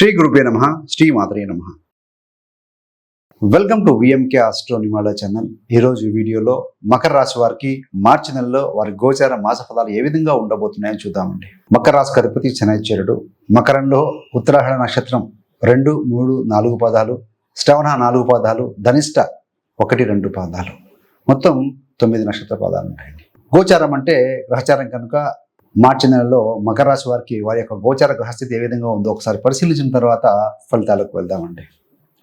శ్రీ గురుపే నమ శ్రీ మాతరే నమ. వెల్కమ్ టు విఎంకే ఆస్ట్రోనిమాలో ఛానల్ ఈరోజు వీడియోలో మకర రాశి వారికి మార్చి నెలలో వారి గోచార మాస ఫలాలు ఏ విధంగా ఉండబోతున్నాయని చూద్దామండి. మకర రాశి అధిపతి శనైశ్వరుడు మకరంలో ఉత్తరాహణ నక్షత్రం రెండు మూడు నాలుగు పాదాలు శ్రవణ నాలుగు పాదాలు ధనిష్ట ఒకటి రెండు పాదాలు. మొత్తం తొమ్మిది నక్షత్ర పాదాలు ఉంటాయండి. గోచారం అంటే గ్రహచారం కనుక మార్చి నెలలో మకర రాశి వారికి వారి యొక్క గోచార గ్రహస్థితి ఏ విధంగా ఉందో ఒకసారి పరిశీలించిన తర్వాత ఫలితాలకు వెళ్దామండి.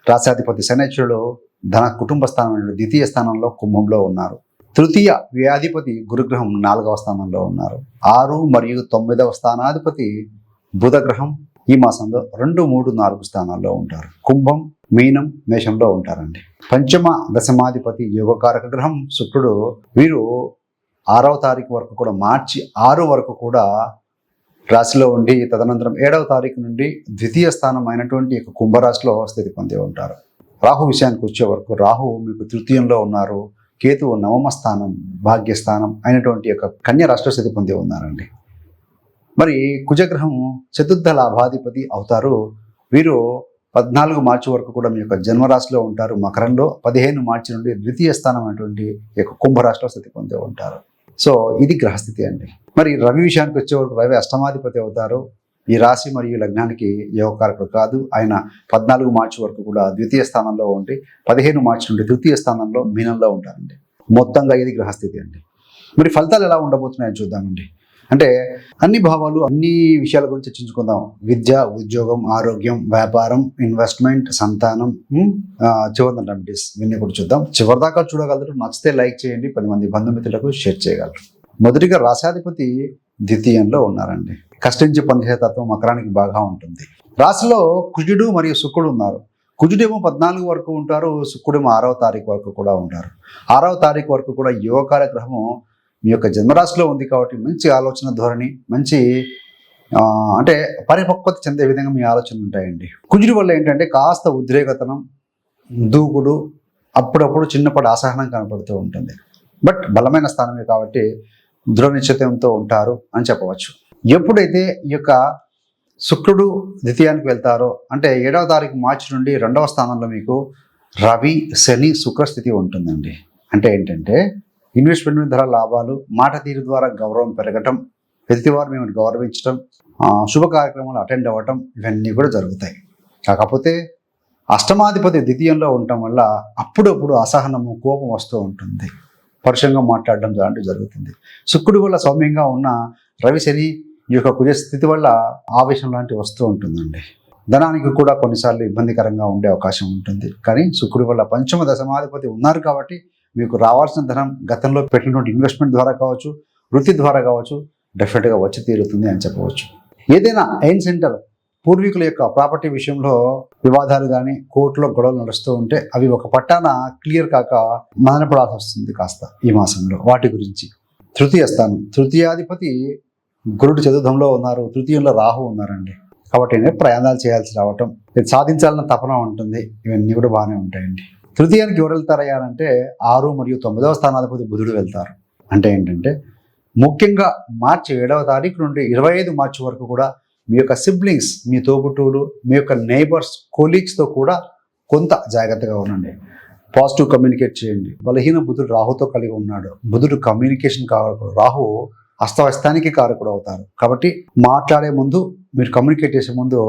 రాశాధిపతి శనేశ్వరుడు ధన కుటుంబ స్థానంలో ద్వితీయ స్థానంలో కుంభంలో ఉన్నారు. తృతీయ వ్యాధిపతి గురుగ్రహం నాలుగవ స్థానంలో ఉన్నారు. ఆరు మరియు తొమ్మిదవ స్థానాధిపతి బుధగ్రహం ఈ మాసంలో రెండు మూడు నాలుగు స్థానాల్లో ఉంటారు. కుంభం మీనం మేషంలో ఉంటారండి. పంచమ దశమాధిపతి యోగకారక గ్రహం శుక్రుడు వీరు ఆరవ తారీఖు వరకు కూడా మార్చి ఆరు వరకు కూడా రాశిలో ఉండి తదనంతరం ఏడవ తారీఖు నుండి ద్వితీయ స్థానం అయినటువంటి యొక్క కుంభరాశిలో స్థితి పొంది ఉంటారు. రాహు విషయానికి వచ్చే వరకు రాహు మీకు తృతీయంలో ఉన్నారు. కేతువు నవమ స్థానం భాగ్యస్థానం అయినటువంటి యొక్క కన్య రాష్ట్ర స్థితి పొంది ఉన్నారండి. మరి కుజగ్రహం చతుర్థ లాభాధిపతి అవుతారు. వీరు పద్నాలుగు మార్చి వరకు కూడా మీ యొక్క జన్మరాశిలో ఉంటారు. మకరంలో పదిహేను మార్చి నుండి ద్వితీయ స్థానం అటువంటి యొక్క కుంభరాశిలో స్థితి పొంది ఉంటారు. సో ఇది గ్రహస్థితి అండి. మరి రవి విషయానికి వచ్చే వరకు రవి అష్టమాధిపతి అవుతారు. ఈ రాశి మరియు లగ్నానికి యోగకారకుడు కాదు. ఆయన పద్నాలుగు మార్చి వరకు కూడా ద్వితీయ స్థానంలో ఉండి పదిహేను మార్చి నుండి తృతీయ స్థానంలో మీనంలో ఉంటారండి. మొత్తంగా ఇది గ్రహస్థితి అండి. మరి ఫలితాలు ఎలా ఉండబోతున్నాయో చూద్దామండి. అంటే అన్ని భావాలు అన్ని విషయాల గురించి చర్చించుకుందాం. విద్య ఉద్యోగం ఆరోగ్యం వ్యాపారం ఇన్వెస్ట్మెంట్ సంతానం చివరి రెమెడీస్ ఇవన్నీ కూడా చూద్దాం. చివరిదాకా చూడగలరు. నచ్చితే లైక్ చేయండి. పది మంది బంధుమిత్రులకు షేర్ చేయగలరు. మొదటిగా రాశాధిపతి ద్వితీయంలో ఉన్నారండి. కష్టించి పనిచేసే తత్వం మకరానికి బాగా ఉంటుంది. రాశిలో కుజుడు మరియు శుక్రుడు ఉన్నారు. కుజుడేమో పద్నాలుగు వరకు ఉంటారు. శుక్రుడేమో ఆరవ తారీఖు వరకు కూడా ఉంటారు. ఆరవ తారీఖు వరకు కూడా యువ గ్రహము మీ యొక్క జన్మరాశిలో ఉంది కాబట్టి మంచి ఆలోచన ధోరణి మంచి అంటే పరిపక్వత చెందే విధంగా మీ ఆలోచనలు ఉంటాయండి. కుజుడి వల్ల ఏంటంటే కాస్త ఉద్రేకతనం దూకుడు అప్పుడప్పుడు చిన్నపాటి అసహనం కనపడుతూ ఉంటుంది. బట్ బలమైన స్థానమే కాబట్టి దృఢ నిశ్చితంతో ఉంటారు అని చెప్పవచ్చు. ఎప్పుడైతే ఈ యొక్క శుక్రుడు ద్వితీయానికి వెళ్తారో అంటే ఏడవ తారీఖు మార్చి నుండి రెండవ స్థానంలో మీకు రవి శని శుక్రస్థితి ఉంటుందండి. అంటే ఏంటంటే ఇన్వెస్ట్మెంట్ ధర లాభాలు మాట తీరు ద్వారా గౌరవం పెరగటం ప్రతివారం మేము గౌరవించడం శుభ కార్యక్రమాలు అటెండ్ అవ్వటం ఇవన్నీ కూడా జరుగుతాయి. కాకపోతే అష్టమాధిపతి ద్వితీయంలో ఉండటం వల్ల అప్పుడప్పుడు అసహనము కోపం వస్తూ ఉంటుంది. పరుషంగా మాట్లాడడం లాంటివి జరుగుతుంది. శుక్రుడి వల్ల సౌమ్యంగా ఉన్న రవి శని ఈ యొక్క కుజస్థితి వల్ల ఆవేశం లాంటివి వస్తూ ఉంటుందండి. ధనానికి కూడా కొన్నిసార్లు ఇబ్బందికరంగా ఉండే అవకాశం ఉంటుంది. కానీ శుక్రుడి వల్ల పంచమ దశమాధిపతి ఉన్నారు కాబట్టి మీకు రావాల్సిన ధనం గతంలో పెట్టినటువంటి ఇన్వెస్ట్మెంట్ ద్వారా కావచ్చు వృత్తి ద్వారా కావచ్చు డెఫినెట్గా వచ్చి తీరుతుంది అని చెప్పవచ్చు. ఏదైనా ఎయిన్ సెంటర్ పూర్వీకుల యొక్క ప్రాపర్టీ విషయంలో వివాదాలు కానీ కోర్టులో గొడవలు నడుస్తూ ఉంటే అవి ఒక పట్టాన క్లియర్ కాక మదనపడాల్సి వస్తుంది కాస్త ఈ మాసంలో. వాటి గురించి తృతీయ స్థానం. తృతీయాధిపతి గురుడు చతుర్థంలో ఉన్నారు తృతీయంలో రాహు ఉన్నారండి. కాబట్టి ప్రయాణాలు చేయాల్సి రావటం ఇది సాధించాలన్న తపన ఉంటుంది. ఇవన్నీ కూడా బాగానే ఉంటాయండి. తృతీయానికి ఎవరు వెళ్తారయ్యా అంటే ఆరు మరియు తొమ్మిదవ స్థానాధిపతి బుధుడు వెళ్తారు. అంటే ఏంటంటే ముఖ్యంగా మార్చి ఏడవ తారీఖు నుండి ఇరవై ఐదు మార్చి వరకు కూడా మీ యొక్క సిబ్లింగ్స్ మీ తోబుట్టువులు మీ యొక్క నైబర్స్ కొలీగ్స్తో కూడా కొంత జాగ్రత్తగా ఉండండి. పాజిటివ్ కమ్యూనికేట్ చేయండి. బలహీన బుధుడు రాహుతో కలిగి ఉన్నాడు. బుధుడు కమ్యూనికేషన్ కారకుడు. రాహు అస్తవ్యస్తానికి కారకుడు అవుతారు. కాబట్టి మాట్లాడే ముందు మీరు కమ్యూనికేట్ చేసే ముందు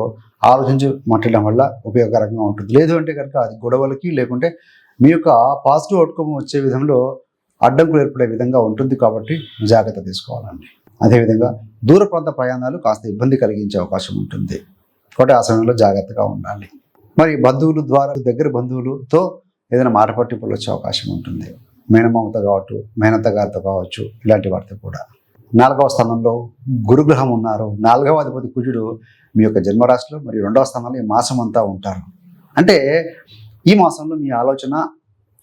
ఆలోచించి మాట్లాడడం వల్ల ఉపయోగకరంగా ఉంటుంది. లేదు అంటే కనుక అది గొడవలకి లేకుంటే మీ యొక్క పాజిటివ్ అవుట్కమ్ వచ్చే విధంలో అడ్డంకులు ఏర్పడే విధంగా ఉంటుంది కాబట్టి జాగ్రత్త తీసుకోవాలండి. అదేవిధంగా దూర ప్రాంత ప్రయాణాలు కాస్త ఇబ్బంది కలిగించే అవకాశం ఉంటుంది. కాబట్టి ఆ సమయంలో జాగ్రత్తగా ఉండాలి. మరి బంధువులు ద్వారా దగ్గర బంధువులతో ఏదైనా మాట పట్టింపులు వచ్చే అవకాశం ఉంటుంది. మేనమామతో కావచ్చు మేనత్త గారితో కావచ్చు ఇలాంటి వారితో కూడా. నాలుగవ స్థానంలో గురుగ్రహం ఉన్నారు. నాలుగవ అధిపతి కుజుడు మీ యొక్క జన్మరాశిలో మరియు రెండవ స్థానంలో ఈ మాసం అంతా ఉంటారు. అంటే ఈ మాసంలో మీ ఆలోచన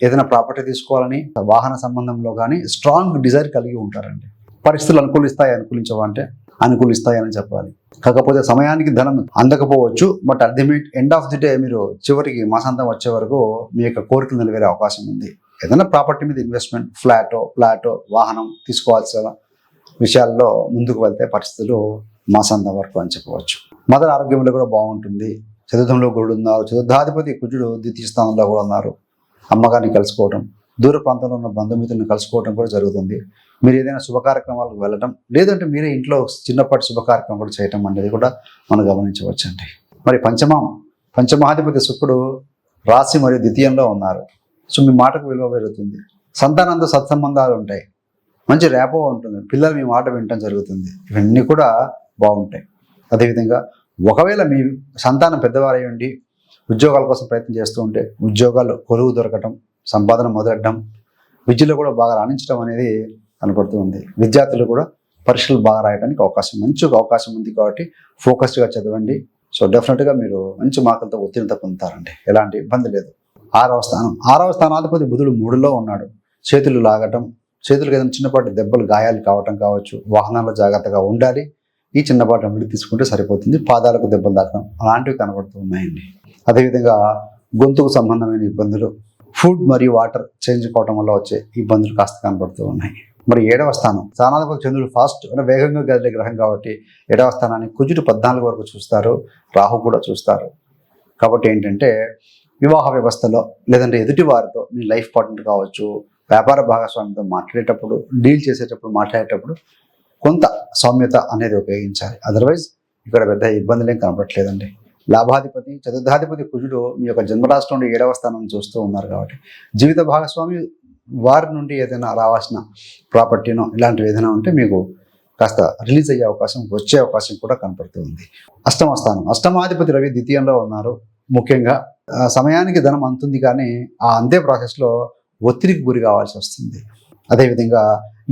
ఏదైనా ప్రాపర్టీ తీసుకోవాలని వాహన సంబంధంలో కానీ స్ట్రాంగ్ డిజైర్ కలిగి ఉంటారండి. పరిస్థితులు అనుకూలిస్తాయి అనుకూలించవంటే అనుకూలిస్తాయని చెప్పాలి. కాకపోతే సమయానికి ధనం అందకపోవచ్చు but ultimate end of the day మీరు చివరికి మాసాంతం వచ్చే వరకు మీ యొక్క కోరికలు నెరవేరే అవకాశం ఉంది. ఏదైనా ప్రాపర్టీ మీద ఇన్వెస్ట్మెంట్ ఫ్లాటో ఫ్లాటో వాహనం తీసుకోవాల్సిన విషయాల్లో ముందుకు వెళ్తే పరిస్థితులు మాసాంతం వరకు అని చెప్పవచ్చు. మదర్ ఆరోగ్యంలో కూడా బాగుంటుంది. చతుర్థంలో గురుడు ఉన్నారు. చతుర్థాధిపతి కుజుడు ద్వితీయ స్థానంలో కూడా ఉన్నారు. అమ్మగారిని కలుసుకోవడం దూర ప్రాంతంలో ఉన్న బంధుమిత్రులను కలుసుకోవడం కూడా జరుగుతుంది. మీరు ఏదైనా శుభ కార్యక్రమాలకు వెళ్ళటం లేదంటే మీరే ఇంట్లో చిన్నపాటి శుభ కార్యక్రమం కూడా చేయటం అనేది కూడా మనం గమనించవచ్చండి. మరి పంచమం పంచమాధిపతి శుక్రుడు రాశి మరియు ద్వితీయంలో ఉన్నారు. సో మీ మాటకు విలువ పెరుగుతుంది. సంతానంతో సత్సంబంధాలు ఉంటాయి. మంచి ర్యాపో ఉంటుంది. పిల్లలు మీ మాట వినటం జరుగుతుంది. ఇవన్నీ కూడా బాగుంటాయి. అదేవిధంగా ఒకవేళ మీ సంతానం పెద్దవారై ఉండి ఉద్యోగాల కోసం ప్రయత్నం చేస్తూ ఉంటే ఉద్యోగాలు కొలువు దొరకటం సంపాదన మొదలెట్టడం విద్యలో కూడా బాగా రాణించడం అనేది కనపడుతుంది విద్యార్థులు కూడా పరీక్షలు బాగా రాయడానికి అవకాశం మంచి అవకాశం ఉంది కాబట్టి ఫోకస్డ్గా చదవండి. సో డెఫినెట్గా మీరు మంచి మార్కులతో ఉత్తీర్ణత పొందుతారండి. ఎలాంటి ఇబ్బంది లేదు. ఆరవ స్థానం. ఆరవ స్థానాధిపతి బుధుడు మూడులో ఉన్నాడు. చేతులు లాగటం చేతులకు ఏదైనా చిన్నపాటి దెబ్బలు గాయాలు కావటం కావచ్చు వాహనాల్లో జాగ్రత్తగా ఉండాలి. ఈ చిన్నపాటి రెమెడీ తీసుకుంటే సరిపోతుంది. పాదాలకు దెబ్బలు తాకడం అలాంటివి కనబడుతూ ఉన్నాయండి. అదేవిధంగా గొంతుకు సంబంధమైన ఇబ్బందులు ఫుడ్ మరియు వాటర్ చేంజ్ కావడం వల్ల వచ్చే ఇబ్బందులు కాస్త కనబడుతూ ఉన్నాయి. మరి ఏడవ స్థానం స్థానాధిపతి చంద్రుడు ఫాస్ట్ అంటే వేగంగా కదిలే గ్రహం కాబట్టి ఏడవ స్థానాన్ని కుజుడు పద్నాలుగు వరకు చూస్తారు రాహు కూడా చూస్తారు. కాబట్టి ఏంటంటే వివాహ వ్యవస్థలో లేదంటే ఎదుటి వారితో మీ లైఫ్ పార్ట్నర్ కావచ్చు వ్యాపార భాగస్వామితో మాట్లాడేటప్పుడు డీల్ చేసేటప్పుడు మాట్లాడేటప్పుడు కొంత సౌమ్యత అనేది ఉపయోగించాలి. అదర్వైజ్ ఇక్కడ పెద్ద ఇబ్బందులు ఏం కనపడట్లేదండి. లాభాధిపతి చతుర్థాధిపతి కుజుడు మీ యొక్క జన్మరాష్ట్రం నుండి ఏడవ స్థానం చూస్తూ ఉన్నారు కాబట్టి జీవిత భాగస్వామి వారి నుండి ఏదైనా రావాల్సిన ప్రాపర్టీనో ఇలాంటివి ఏదైనా ఉంటే మీకు కాస్త రిలీజ్ అయ్యే అవకాశం వచ్చే అవకాశం కూడా కనపడుతూ ఉంది. అష్టమ స్థానం. అష్టమాధిపతి రవి ద్వితీయంలో ఉన్నారు. ముఖ్యంగా సమయానికి ధనం అందుతుంది కానీ ఆ అందే ప్రాసెస్లో ఒత్తిడికి గురి కావాల్సి వస్తుంది. అదేవిధంగా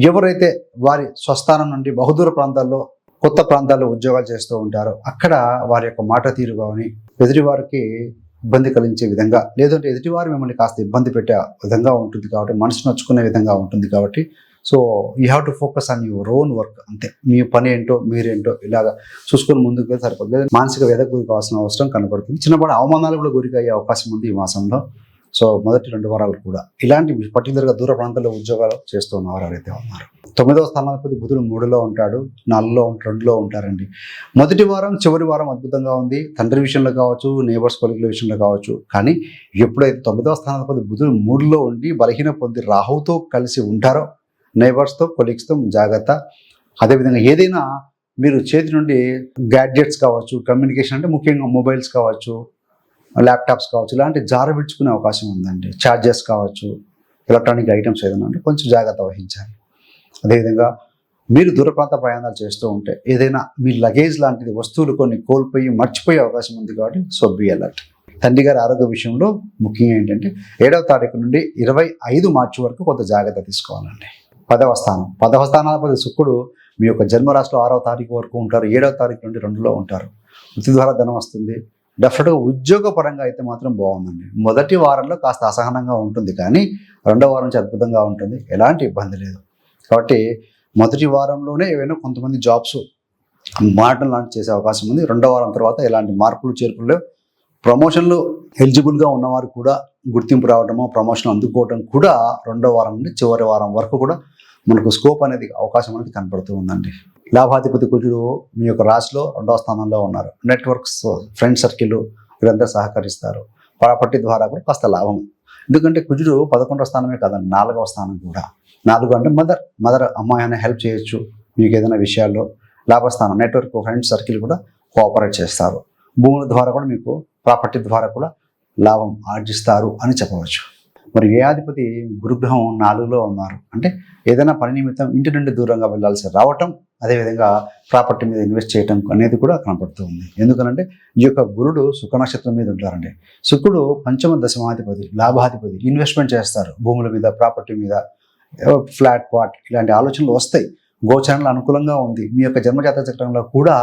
ఎవరైతే వారి స్వస్థానం నుండి బహుదూర ప్రాంతాల్లో కొత్త ప్రాంతాల్లో ఉద్యోగాలు చేస్తూ ఉంటారో అక్కడ వారి యొక్క మాట తీరు కానీ ఎదుటివారికి ఇబ్బంది కలిగించే విధంగా లేదంటే ఎదుటివారు మిమ్మల్ని కాస్త ఇబ్బంది పెట్టే విధంగా ఉంటుంది కాబట్టి మనసు నచ్చుకునే విధంగా ఉంటుంది కాబట్టి so you have to focus on your own work అంతే. మీ పని ఏంటో మీరేంటో ఇలాగా చూసుకొని ముందుకు వెళ్తే సరిపోతుంది మానసిక వ్యధకు గురి కావాల్సిన అవసరం కనబడుతుంది. చిన్నపాటి అవమానాలు కూడా గురికయ్యే అవకాశం ఉంది ఈ మాసంలో. సో మొదటి రెండు వారాలు కూడా ఇలాంటి పర్టికులర్గా దూర ప్రాంతాల్లో ఉద్యోగాలు చేస్తూ ఉన్నవారు ఎవరైతే ఉన్నారు. తొమ్మిదవ స్థానాధిపతి బుధుడు మూడులో ఉంటాడు నాలుగులో రెండులో ఉంటారండి. మొదటి వారం చివరి వారం అద్భుతంగా ఉంది. తండ్రి విషయంలో కావచ్చు నేబర్స్ కొలికల విషయంలో కావచ్చు. కానీ ఎప్పుడైతే తొమ్మిదవ స్థానాధిపతి బుధుడు మూడులో ఉండి బలహీన పొంది రాహుతో కలిసి ఉంటారో నైబర్స్తో కొలీగ్స్తో జాగ్రత్త. అదేవిధంగా ఏదైనా మీరు చేతి నుండి గ్యాడ్జెట్స్ కావచ్చు కమ్యూనికేషన్ అంటే ముఖ్యంగా మొబైల్స్ కావచ్చు ల్యాప్టాప్స్ కావచ్చు ఇలాంటి జార విడుచుకునే అవకాశం ఉందండి. ఛార్జెస్ కావచ్చు ఎలక్ట్రానిక్ ఐటమ్స్ ఏదైనా ఉంటే కొంచెం జాగ్రత్త వహించాలి. అదేవిధంగా మీరు దూర ప్రాంత ప్రయాణాలు చేస్తూ ఉంటే ఏదైనా మీ లగేజ్ లాంటిది వస్తువులు కొన్ని కోల్పోయి మర్చిపోయే అవకాశం ఉంది కాబట్టి సో బి అలర్ట్. తండ్రి గారి ఆరోగ్య విషయంలో ముఖ్యంగా ఏంటంటే ఏడవ తారీఖు నుండి ఇరవై ఐదు మార్చి వరకు కొంత జాగ్రత్త తీసుకోవాలండి. పదవ స్థానం. పదవ స్థానాధిపతి శుక్రుడు మీ యొక్క జన్మరాశిలో ఆరవ తారీఖు వరకు ఉంటారు. ఏడవ తారీఖు నుండి రెండులో ఉంటారు. వృత్తి ద్వారా ధనం వస్తుంది. డెఫినెట్గా ఉద్యోగ పరంగా అయితే మాత్రం బాగుందండి. మొదటి వారంలో కాస్త అసహనంగా ఉంటుంది కానీ రెండో వారం నుంచి అద్భుతంగా ఉంటుంది. ఎలాంటి ఇబ్బంది లేదు. కాబట్టి మొదటి వారంలోనే ఏవైనా కొంతమంది జాబ్స్ మాటలు లాంటి చేసే అవకాశం ఉంది. రెండో వారం తర్వాత ఎలాంటి మార్పులు చేర్పులు లేవు ప్రమోషన్లు ఎలిజిబుల్గా ఉన్నవారు కూడా గుర్తింపు రావడము ప్రమోషన్ అందుకోవడం కూడా రెండో వారం నుండి చివరి వారం వరకు కూడా మనకు స్కోప్ అనేది అవకాశం అనేది కనపడుతూ ఉందండి. లాభాధిపతి కుజుడు మీ యొక్క రాశిలో రెండవ స్థానంలో ఉన్నారు. నెట్వర్క్స్ ఫ్రెండ్ సర్కిల్ వీరందరూ సహకరిస్తారు. ప్రాపర్టీ ద్వారా కూడా కాస్త లాభం. ఎందుకంటే కుజుడు పదకొండవ స్థానమే కాదండి నాలుగవ స్థానం కూడా. నాలుగు అంటే మదర్ మదర్ అమ్మాయి అనే హెల్ప్ చేయొచ్చు మీకు ఏదైనా విషయాల్లో. లాభస్థానం నెట్వర్క్ ఫ్రెండ్ సర్కిల్ కూడా కోఆపరేట్ చేస్తారు. భూముల ద్వారా కూడా మీకు ప్రాపర్టీ ద్వారా కూడా లాభం ఆర్జిస్తారు అని చెప్పవచ్చు. మరి వ్యయాధిపతి గురుగ్రహం నాలుగులో ఉన్నారు? అంటే ఏదైనా పని నిమిత్తం ఇంటి నుండి దూరంగా వెళ్ళాల్సి రావటం అదేవిధంగా ప్రాపర్టీ మీద ఇన్వెస్ట్ చేయటం అనేది కూడా కనపడుతూ ఉంది. ఎందుకనంటే ఈ యొక్క గురుడు సుఖ నక్షత్రం మీద ఉంటారండి. శుక్రుడు పంచమ దశమాధిపతి లాభాధిపతి ఇన్వెస్ట్మెంట్ చేస్తారు. భూముల మీద ప్రాపర్టీ మీద ఫ్లాట్ పాట్ ఇలాంటి ఆలోచనలు వస్తాయి. గోచరణలు అనుకూలంగా ఉంది. మీ యొక్క జన్మజాత చక్రంలో కూడా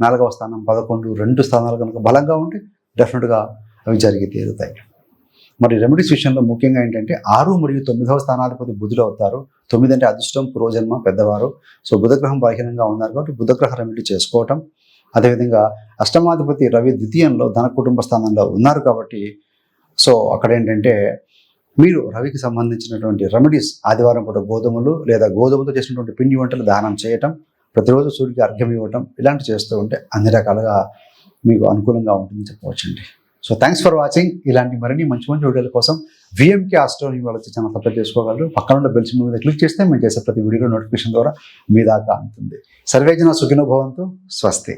నాలుగవ స్థానం పదకొండు రెండు స్థానాలు కనుక బలంగా ఉంటే డెఫినెట్గా అవి జరిగి తీరుతాయి. మరి రెమెడీస్ విషయంలో ముఖ్యంగా ఏంటంటే ఆరు మరియు తొమ్మిదవ స్థానాధిపతి బుధుడు అవుతారు. తొమ్మిది అంటే అదృష్టం పురోజన్మ పెద్దవారు. సో బుధగ్రహం బలహీనంగా ఉన్నారు కాబట్టి బుధగ్రహ రెమెడీ చేసుకోవటం. అదేవిధంగా అష్టమాధిపతి రవి ద్వితీయంలో ధన కుటుంబ స్థానంలో ఉన్నారు కాబట్టి సో అక్కడ ఏంటంటే మీరు రవికి సంబంధించినటువంటి రెమెడీస్ ఆదివారం పూట గోధుమలు లేదా గోధుమతో చేసినటువంటి పిండి వంటలు దానం చేయటం ప్రతిరోజు సూర్యుడికి అర్ఘ్యం ఇవ్వటం ఇలాంటి చేస్తూ ఉంటే అన్ని రకాలుగా మీకు అనుకూలంగా ఉంటుందని చెప్పవచ్చండి. సో థ్యాంక్స్ ఫర్ వాచింగ్ ఇలాంటి మరిన్ని మంచి మంచి వీడియోల కోసం విఎంకే ఆస్ట్రోని వాళ్ళకి ఛానల్ సబ్స్క్రైబ్ చేసుకోగలరు. పక్కన ఉన్న బెల్ సింబల్ మీద క్లిక్ చేస్తే మేము చేసే ప్రతి వీడియో నోటిఫికేషన్ ద్వారా మీ దాకా అందుతుంది సర్వేజన సుఖినో భవంతు. స్వస్తి.